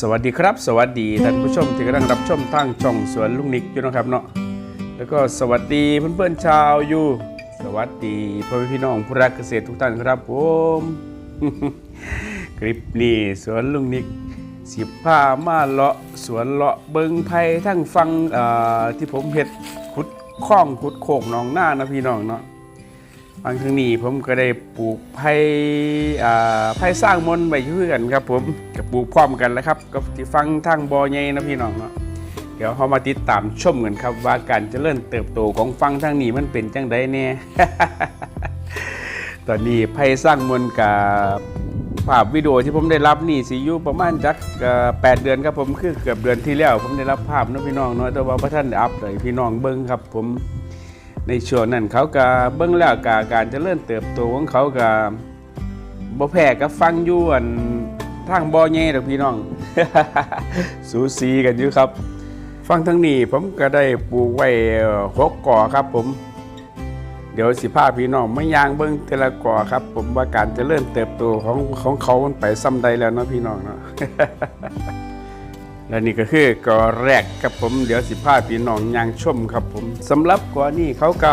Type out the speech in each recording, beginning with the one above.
สวัสดีครับ สวัสดีท่านผู้ชมที่กำลังรับชมทางช่องสวนลุงนิกอยู่นะครับเนาะแล้วก็สวัสดีเพื่อนๆชาวอยู่สวัสดีพ่อพี่น้องผู้รักเกษตรทุกท่านครับผมคลิปนี้สวนลุงนิก สิบผ้ามาเลาะสวนเลาะเบิงไผ่ทั้งฟังที่ผมเฮ็ดขุดคล้องขุดโขกหนองหน้านะพี่น้องเนาะบางครั้งนี้ผมก็ได้ปลูกไผ่ไผ่สร้างมนไว้เพื่อกันครับ ผมกับปลูกพร้อมกันแล้วครับกับที่ฟังทางบอใหญ่นะพี่น้องเนาะเดี๋ยวเรามาติดตามชมกันครับ ว่าการเจริญเติบโตของฟังทางนี้มันเป็นจังไดแน่ตอนนี้ไผ่สร้างมนต์กับ ภาพวิดีโอที่ผมได้รับนี่สิอยู่ประมาณจักแปดเดือนครับผมคือเกือบเดือนที่แล้วผมได้รับภาพเนาะพี่น้องเนาะแต่ว่าพระท่านอัพเลยพี่น้องเบิ้งครับ ผมในช่วงนั้นเขาก็เบิ่งแล้วกการจะเริญเติบโตของเขาก็บ่แพ้กับฟังยู่อันทางบ่อใหญ่ดอกพี่น้อง สูสีกันอยู่ครับ ฟังทั้งนี้ผมก็ได้ปลูกไว้หกก่อครับผม ดี๋ยวสิพาพี่น้องไม่ยางเบิ่งแต่ละก่อครับ ผมว่าการเริญเติบโตของของเขามันไปซ้ำใดแล้วเนาะพี่น้องเนาะและนี่ก็คือกอแรกครับผมเดี๋ยวสิพาพี่น้องยางชมครับผมสำหรับกอนี้เขาก็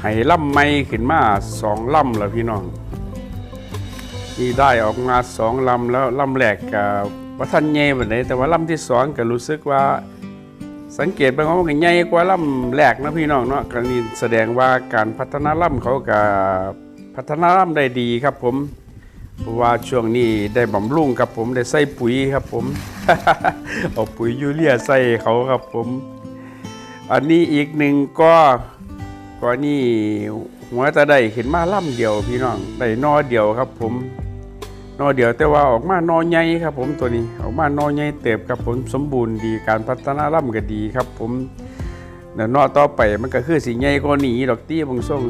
ให้ล่ำไม้ขึ้นมาสองล่ำแล้วพี่น้องนี่ได้ออกมาสองลำแล้วลำแรกกับว่าท่านใหญ่แบบไหนแต่ว่าลำที่สองก็รู้สึกว่า สังเกตไปว่ามันก็ใหญ่กว่าลำแรกนะพี่น้องเนาะก็นี่แสดงว่าการพัฒนาลำเขาก็พัฒนาลำได้ดีครับผมเพราะว่าช่วงนี้ได้บำรุงครับผมได้ใส่ปุ๋ยครับผมเอาปุ๋ยยูเรียใส่เขาครับผม อันนี้อีกหนึ่งก็ก็นี่หัวตะได้ขึ้นมาล่ำเดียวพี่น้องได้นอเดียวครับผม นอเดียวแต่ว่าออกมานอใหญ่ครับผมตัวนี้ออกมานอใหญ่เติบครับผมสมบูรณ์ดีการพัฒนาล่ำก็ดีครับผมเดี๋ยวนอต่อไปมันก็คือสีใหญ่กว่านี้ดอกตี้บางส่ง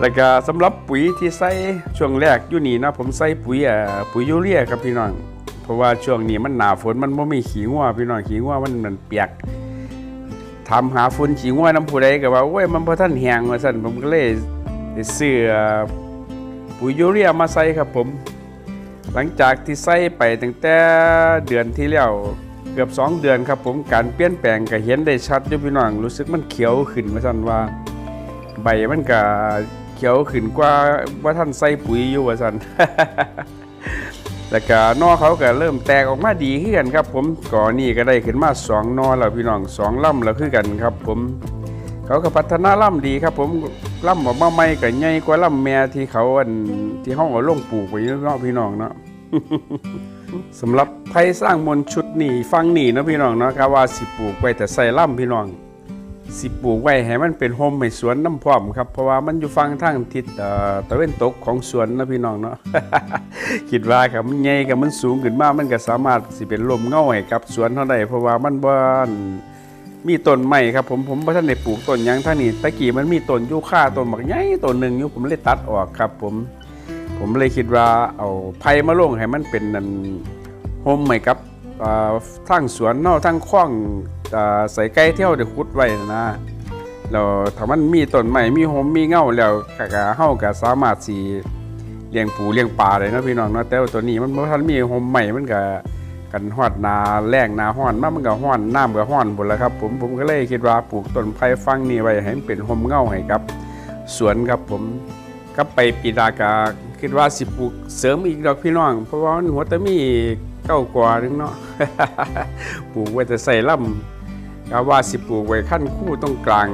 แล้วก็สำหรับปุ๋ยที่ใส่ช่วงแรกอยู่นี่นะผมใส่ปุ๋ยอ่าปุ๋ยยูเรียครับพี่น้องเพราะว่าช่วงนี้มันหนาฝนมันไม่มีขี้งัวพี่น้องขี้งัวมันมันเปียกทำหาฝนขี้งัวน้ำผู้ใดก็ว่าโอ้ยมันพอท่านแหงว่าสั่นผมก็เลยได้ซื้อ ปุ๋ยยูเรียมาใส่ครับผม หลังจากที่ใส่ไปตั้งแต่เดือนที่แล้วเกือบ 2 เดือนครับผมการเปลี่ยนแปลงก็เห็นได้ชัดยูพี่น้องรู้สึกมันเขียวขึ้นว่าสั่นว่า ใบมันก็เขียวขึ้นกว่าว่าท่านใส่ปุ๋ยอยู่ว่าสันแล้วก็นอเขาก็เริ่มแตกออกมาดีขึ้นกันครับ ผมก่อนนี้ก็ได้ขึ้นมาสองนอแล้วพี่น้องสองลำแล้วคือกันครับ ผม เขาก็พัฒนาลำดีครับ ผมลำออกมาใหม่ก็ใหญ่กว่าลำแม่ที่เขาอันที่ห้องเอาลงปลูกไว้เนาะพี่น้องเนาะสำหรับไผ่สร้างมนชุดนี้ฟังนี่เนาะพี่น้องเนาะก็ว่าสิปลูกไว้แต่ใส่ลำพี่น้อง สิปลูกไว้ให้มันเป็นโฮมให้สวนน้ำพร้อมครับเพราะว่ามันอยู่ฝั่งทางทิศตะเวนตกของสวนนะพี่น้องเนาะคิดว่าครับมันใหญ่กับมันสูงขึ้นมากมันก็สามารถสิเป็นลมเงาให้กับสวนเท่าใดเพราะว่ามันบ่อน มีต้นไม้ครับผมผมบ่ทันได้ปลูกต้นยังท่างนี้ตะกี้มันมีต้นยูค่าต้นบักใหญ่ต้นหนึ่งอยู่ผมเลยตัดออกครับ ผมผมเลยคิดว่าเอาไผ่มาลงให้มันเป็นนันโฮมให้กับอ่าทางสวนนาะทางคล้องอใส่ไก่เที่ยวได้ขุดไว้นะแล้วถ้ามันมีต้นไม้มีโฮมมีเงาแล้วก็ก็เฮาก็สามารถสิเลี้ยงปูเลี้ยงปลาได้เนะพี่น้องเนาะแต่ว่าตัวนี้มันบ่ทันมีโฮมใหม่มันก็ กันฮอดนาแล้งนาฮ้อนมามันก็ฮ้อนน้ำก็ฮ้อนหมดแล้วครับ ผมผมก็เลยคิดว่าปลูกต้นไผ่ฟังนี่ไว้ให้มันเป็นโฮมเงาให้กับ สวนครับผมกลับไปปีดากาคิดว่าสิปลูกเสริมอีกดอกพี่น้อง เพราะว่าหัวตะมีเก้ากว่านึงเนาะปลูกไว้แต่ใส่ล่ำก็ว่าสิปลูกไว้ขั้นคู่ตรงกลาง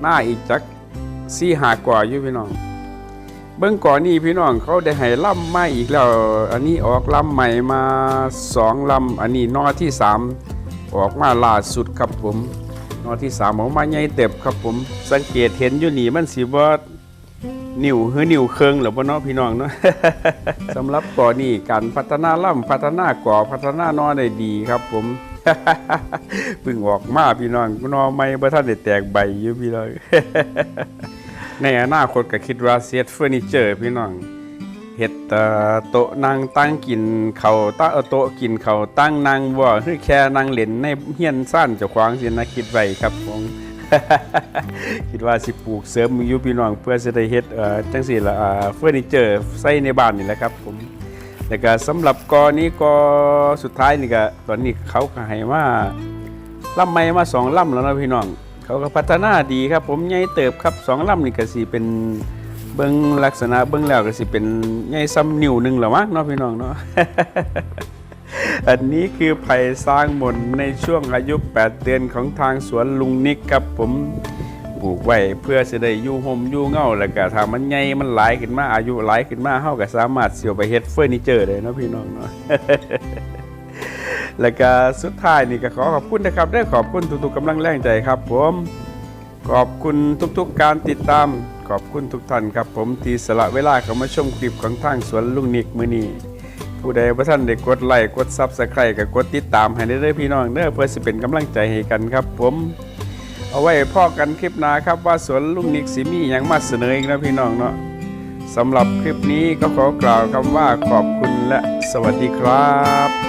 หน้าอีกจักสี่หากว่าอยู่พี่น้อง เบื้องก่อนนี้พี่น้องเขาได้ให้ล่ำมาอีกแล้ว อันนี้ออกล่ำใหม่มาสองลำอันนี้นอที่สามออกมาล่าสุดครับผม นอที่สามออกมาใหญ่เต็บครับผม สังเกตเห็นอยู่นี่มันสิว่านิ้วคือนิ้วเคืองหรือบ่เนาะพี่น้องเนาะสำหรับก่อนนี่การพัฒนาล่ำพัฒนาก่อพัฒนานอได้ดีครับผมเพิ่งออกมาพี่น้องนอไม่บ่ทันได้แตกใบอยู่พี่น้อง ในอนาคตก็คิดว่าเซตเฟอร์นิเจอร์พี่น้องเฮ็ดโต๊ะนั่งตั้งกินเขาตั้งโต๊ะกินเขาตั้งนั่งบ่คือแค่นั่งเล่นในเฮียนซ่านเจ้าของสินะคิดไว้ครับผมคิดว่าสิปลูกเสริมอยู่พี่น้องเพื่อจะได้เฮ็ดจังซี่ละอ่าเฟอร์นิเจอร์ใส่ในบ้านนี่แหละครับผมแล้วก็สำหรับกอนี้กอสุดท้ายนี่ก็ตอนนี้เขาก็ให้มาลำใหม่มาสองลำแล้วนะพี่น้อง เขาก็พัฒนาดีครับ ผมใหญ่เติบครับสองลำนี่ก็สิเป็นเบิ่งลักษณะเบิ่งแล้วก็สิเป็นใหญ่ซ้ำนิ้วหนึ่งแล้วมั้งเนาะพี่น้องเนาะอันนี้คือไผ่สร้างมนในช่วงอายุ 8 เดือนของทางสวนลุงนิกครับผมปลูกไว้เพื่อจะได้ยู่ห่มยู่เงาแล้วก็ถ้ามันใหญ่มันหลายขึ้นมาอายุหลายขึ้นมาเฮาก็สามารถเสียวไปเฮ็ดเฟอร์นิเจอร์ได้เนาะพี่น้องเนาะ แล้วก็สุดท้ายนี่ก็ขอขอบคุณนะครับได้ขอบคุณทุกๆกำลังแรงใจครับผมขอบคุณทุกๆการติดตาม ขอบคุณทุกท่านครับผมที่สละเวลาเข้ามาชมคลิปของทางสวนลุงนิกมือนี้ผู้ใดบ่ท่านได้กดไลค์กด Subscribe ก็กดติดตามให้ได้เด้อพี่น้องเด้อเพื่อสิเป็นกำลังใจให้กันครับ ผม เอาไว้พอกันคลิปหน้าครับว่าสวนลุงนิกสิมีหยังมาเสนออีกนะพี่น้องเนาะสำหรับคลิปนี้ก็ขอกล่าวคำว่าขอบคุณและสวัสดีครับ